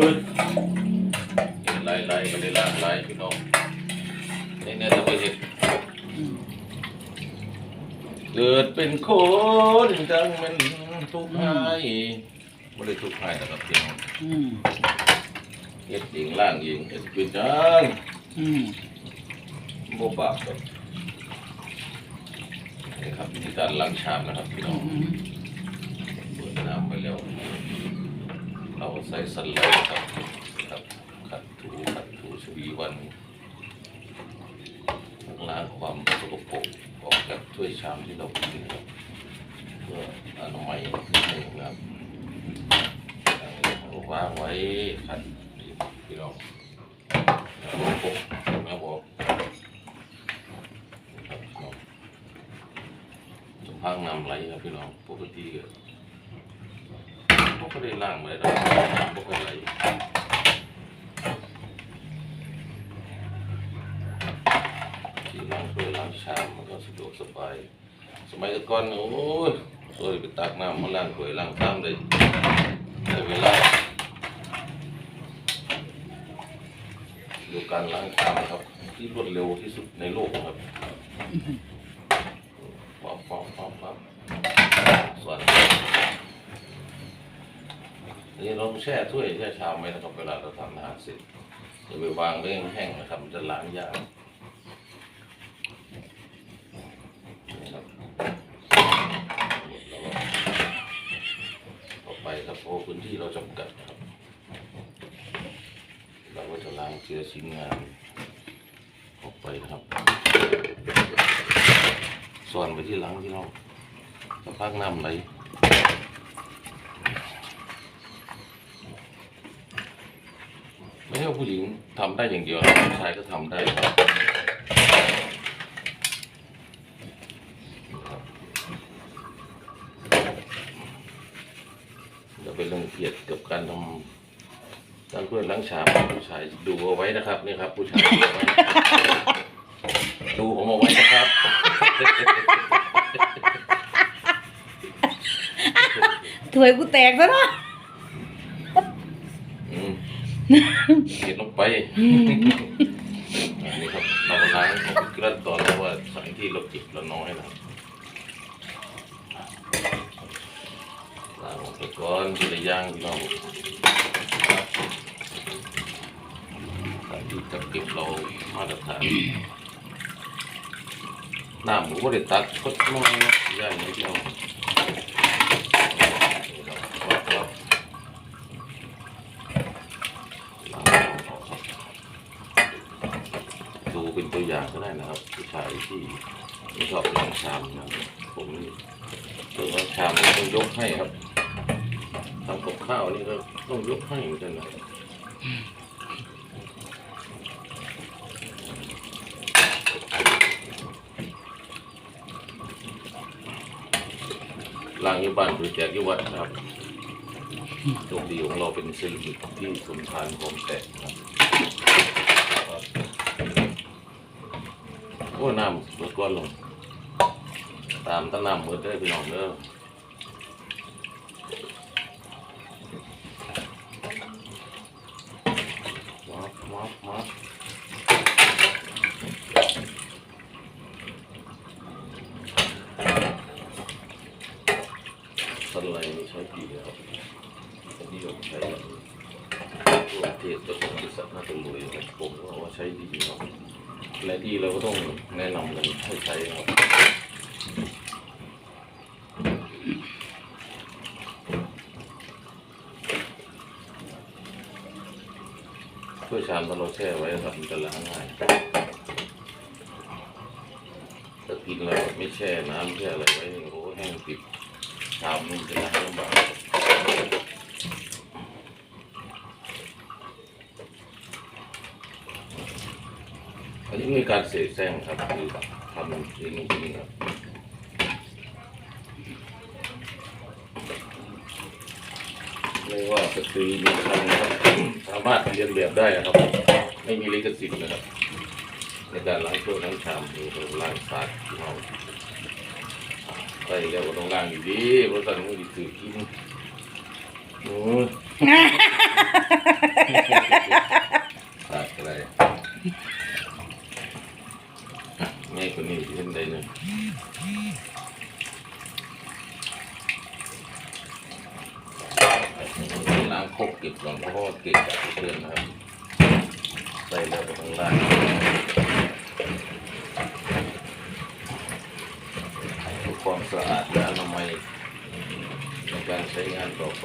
อไล่ไล่ก็ได้ล่างไล่พี่น้องนี่เนี่ยจะไปเห็นอืมเกิดเป็นคนจังมันทุกข์ให้ไม่ได้ทุกข์ให้นะครับพี่น้องอืมเฮ็ดเองล่างเองเฮ็ดเป็นจังอืมบ่บาปครับนี่ครับวิธีการล้างชามนะครับพี่น้อืองมเปิดน้ำไปแล้ว เราใส่สไลด์ครับครับขัดถูขัดถูชวีวันล้างความสกปรกออกจากถ้วยชามที่เรากินครับเพื่ออนามัยนิดหนึ่งครับวางไว้ขัดพี่น้องล้วก็ปกแล้วบอกจุ่มพังนำไหลครับพี่น้องปกติ ก็ได้ล่างไว้แล้วปกติที่ล้างถ้วยล้างชามมันก็สะดวกสบาย สมัยก่อนโอ้ยตัวไปตักน้ำมาล้างถ้วยล้างชามได้ได้เวลาดูการล้างชามครับ ที่รวดเร็วที่สุดในโลกครับปั๊บปั๊บปั๊บส่วน นี่เราแช่ถ้วยแช่ชามไว้นะครับเวลาเราทำอาหารเสร็จอย่าไปวางไว้แห้งนะครับมันจะล้างยากนะครับแล้วก็ต่อไปครับเพราะพื้นที่เราจำกัดครับ เราก็จะล้างเชื้อชิ้นงานออกไปนะครับส่วนไปที่ล้างที่เราสักพักน้ำไหล ไม่ ใช่ว่าผู้หญิงทำได้อย่างเดียวผู้ชายก็ทำได้ครับจะเป็นเรื่องเกียรติกับการทำการเพื่อนล้างชามผู้ชายดูเอาไว้นะครับนี่ครับ ผู้ชายดูเอาไว้ดูผมเอาไว้นะครับถวยกูแตกซะเนาะ เก็บลงไปอันนี้ครับเราล้างเขาเป็นขั้นตอนแล้วว่าสารที่เราเก็บเราน้อยนะครับล้างออกไปก่อนทีละอย่างที่เราสารที่จะเก็บเรามาตรฐานน้ำหมูก็ได้ตักก็น้อยนะอย่างนี้ที่เราวัดวัดล้างออกครับ ดูเป็นตัวอย่างก็ได้นะครับผู้ ชายที่ชอบล้างชามนะผมตัวล้างชามต้องยกให้ครับทำกับข้าวนี่ก็ต้องยกให้เหมือนกันนะล้างยี่บ้านหรือแจกยี่วัดนครับโชคดีของเราเป็นสิริที่สมทานความแตกครับ โอ้ยน้ำลดก้อนลง ตามต้นน้ำมืดได้อพี่น้องเด้อมับมับมับสไลด์นี่ใช้ดีครับอันนี้ผมใช้ตัวเทศตัวของบริษัทน่าจะรวยครับผมว่าว่าใช้ดีครับและดีเราก็ต้องแนะนำกันให้ใช้ครับถ้วยชามถ้าเราแช่ไว้ครับมันจะล้างง่ายถ้ากินแล้วไม่แช่น้ำแช่อะไรไว้โอ้แห้งติดชามมันจะล้างลำบากอันนี้ มีการเสแสร้งครับคือทำมันเองจริงครับไม่ว่าสตรีมีคันนะครับสามารถเรียนแบบได้นะครับ ไม่มีลิขสิทธิ์นะครับ ในการล้างถ้วยล้างชามหรือล้างสาดที่เราใส่แล้วก็ต้องล้างอยู่ดีเพราะตอนนี้มันถือกินโอ้ย ขาดอะไรง่ายกว่านี้ที่เห็นได้เลยล้างโคกเก็บก่อนเพราะว่าเก็บจากเพื่อนนะครับใส่แล้วก็ต้องล้างเพื่อความ สะอาดและอนามัยในการใช้งานต่อไป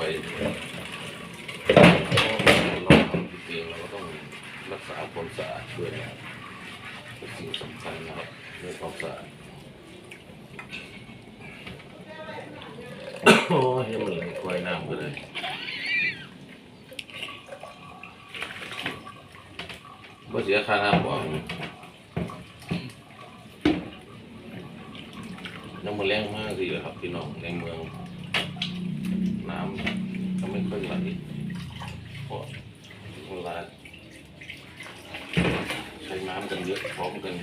เราทำเองเราก็ต้องรักษาความสะอาดด้วยนะเป็นสิ่งสำคัญนะครับเรื่องความสะอาดโอ้ยยังเหลือควายน้ำไปเลยบ่เสียค่าน้ำบ่น้ำ มันแรงมากสิเหรอครับพี่น้องในเมือง น้ำก็ไม่ค่อยไหลเพราะเวลาใช้น้ำกันเยอะพร้อมกัน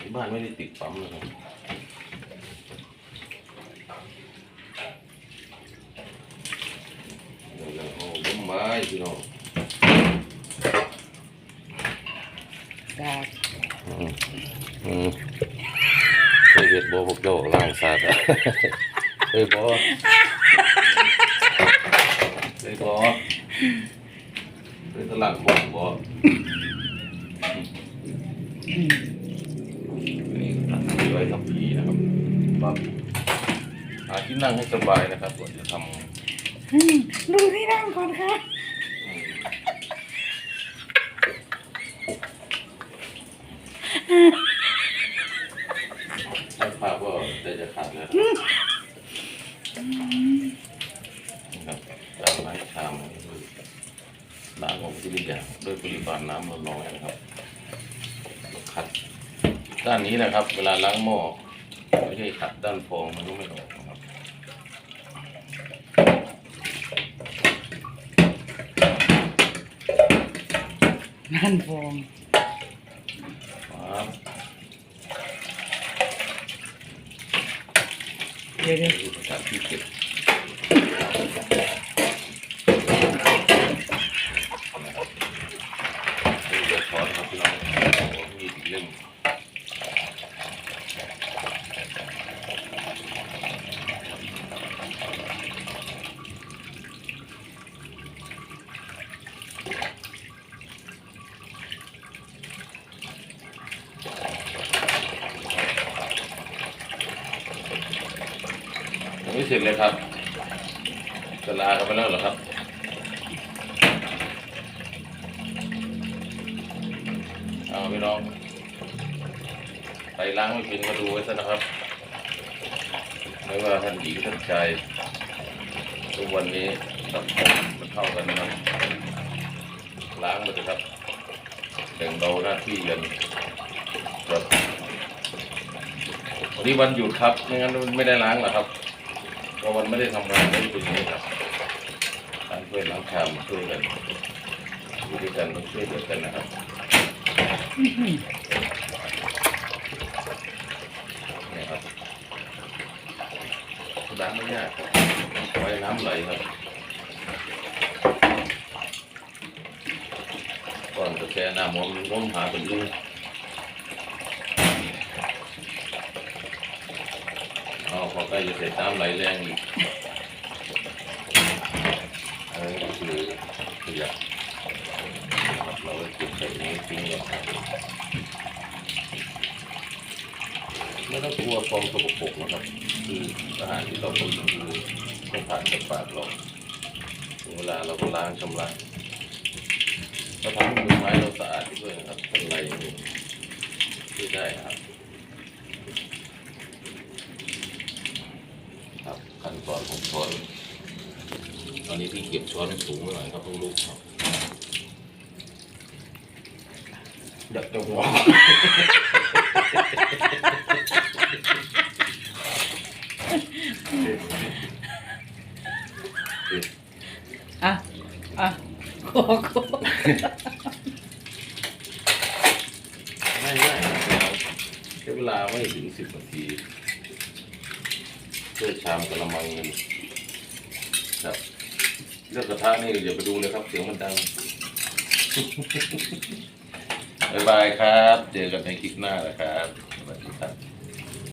ที่บ้านไม่ได้ติดปั๊มนะครับเดี๋ยวเราเอาล้มไม้พี่น้องดาบอืมอืม เคยเห็ดบ่พวกเจ้าล่างสาดอะเคยบ่เคยบ่เคยตลาดบ่บ่อืมนี่ตัดไว้กับพี่นะครับปั๊บหาที่นั่งให้สบายนะครับก่อนจะทำอืมดูที่นั่งก่อนค่ะอืมไม่พาก็ ใจจะขาดแล้วนะครับตามไม้ชามล้างออกทีละอย่างด้วยปริมาณน้ำลดน้อยนะครับขัดด้านนี้นะครับ เวลาล้างหม้อไม่ใช่ขัดด้านฟองมันก็ไม่ออกนะครับนั่นฟอง ครับ เดี๋ยวเดี๋ยว ดูประกาศที่เก็บนะครับนี่จะช้อนครับพี่น้องโอ้โหมีอีกเล่มยัง ไม่เสร็จเลยครับจะลากันไปแล้วเหรอครับเอาพี่น้องไปล้างไม่เป็นก็ดูไว้ซะนะครับไม่ว่าท่านหญิงท่านชายทุกวันนี้สังคมมันเท่ากันนะครับล้างมาเถอะครับแบ่งเบาหน้าที่กันครับวันนี้วันหยุดครับไม่งั้นไม่ได้ล้างหรอกครับ พราะวันไม่ได้ทำงานไม่ได้เป็นอย่างนี้ครับล้างถ้วยล้างชามช่วยกันอยู่ด้วยกันต้องช่วยเหลือกันนะครับนี่ครับล้างไม่ยากไว้น้ำไหลครับก่อนจะแช่น้ำมันง้มหาเป็น อื่นเอาพอใกล้จะเสร็จน้ำไหลแรงอีกอันนี้ก็คือขยะนะครับเราก็เก็บใส่นี้ทิ้งไว้ไม่ต้องกลัวฟองสกปรกนะครับ คืออาหารที่เรากินคือต้องผ่านจากปากเราถึงเวลาเราก็ล้างชำระเราทำให้มือไม้เราสะอาดด้วยนะครับเป็นไรอย่างนี้ช่ได้ครับ ครับขั้นตอนของช้อนตอนนี้พี่เก็บช้อนสูงไว้หน่อยครับต้องลูกครับอยากจะหัวอะ อะโคโคง่ายๆนะครับใช้เวลาไม่ถึงสิบนาที เพื่อชามกระมังหนึงครับเรื่องกระทะนี่อย่าไปดูเลยครับ เสียงมันดังบ๊ายบายครับ เจอกันในคลิปหน้านะครับ